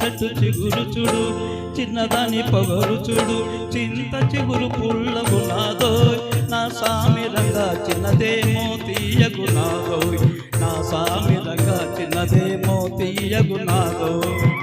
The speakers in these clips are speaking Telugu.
చెట్టు చిగురు చూడు చిన్నదాని పొగరు చూడు. చింత చిగురు పుల్లగునాదో నా సామి రంగా చిన్నదేమో తీయగునాదో నా సామి రంగా చిన్నదేమో తీయగునాదో చింత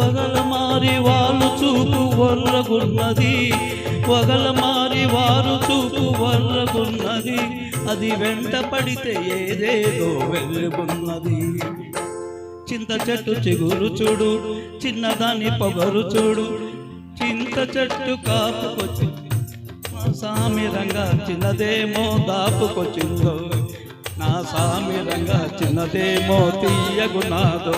వగల మారి వాళ్ళు చూపు వర్రగున్నది. వగల మారి వారు చూపు వర్రగున్నది. అది వెంట పడితే ఏదేదో వెలుగున్నది. చింత చెట్టు చిగురు చూడు చిన్నదాని పొగరు చూడు. చింత చెట్టు కాపుకొచ్చి నా సామి రంగా చిన్నదేమో దాపుకొచ్చిందో. నా సామి రంగా చిన్నదేమో తీయగునాదో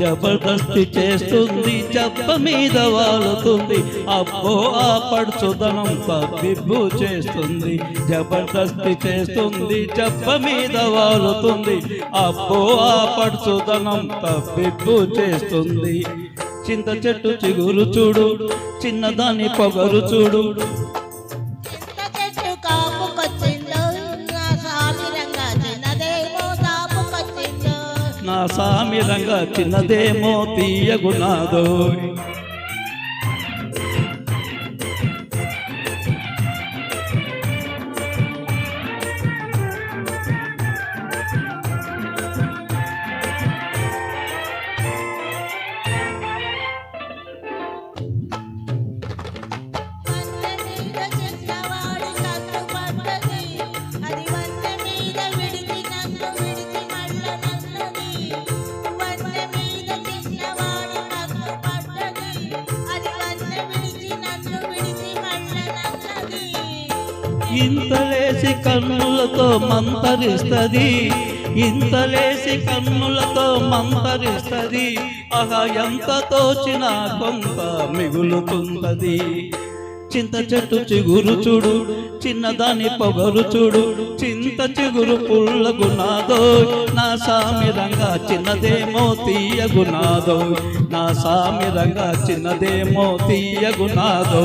జబర్దస్తి చేస్తుంది చెప్ప మీద వాలుతుంది. అబ్బో ఆ పడుచుదనం తప్పిబ్బు చేస్తుంది. జబర్దస్తి చేస్తుంది చెప్ప మీద వాలుతుంది. అబ్బో ఆ పడుచుదనం తప్పిబ్బు చేస్తుంది. చింత చెట్టు చిగురు చూడు చిన్నదాని పొగరు చూడు నా సామి రంగా చిన్నదేమో తీయగునాదో ఇంతలేసి కన్నులతో మంతరిస్తుంది. ఇంతలేసి కన్నులతో మంతరిస్తుంది. ఆహా ఎంత తోచిన కొంత మిగులుతున్నది చింత చెట్టు చిగురు చూడు చిన్నదాని పొగరు చూడు. చింత చిగురు పుల్లగునాదో నా సామి రంగా చిన్నదేమో తీయగునాదో నా సామి రంగా చిన్నదేమో తీయగునాదో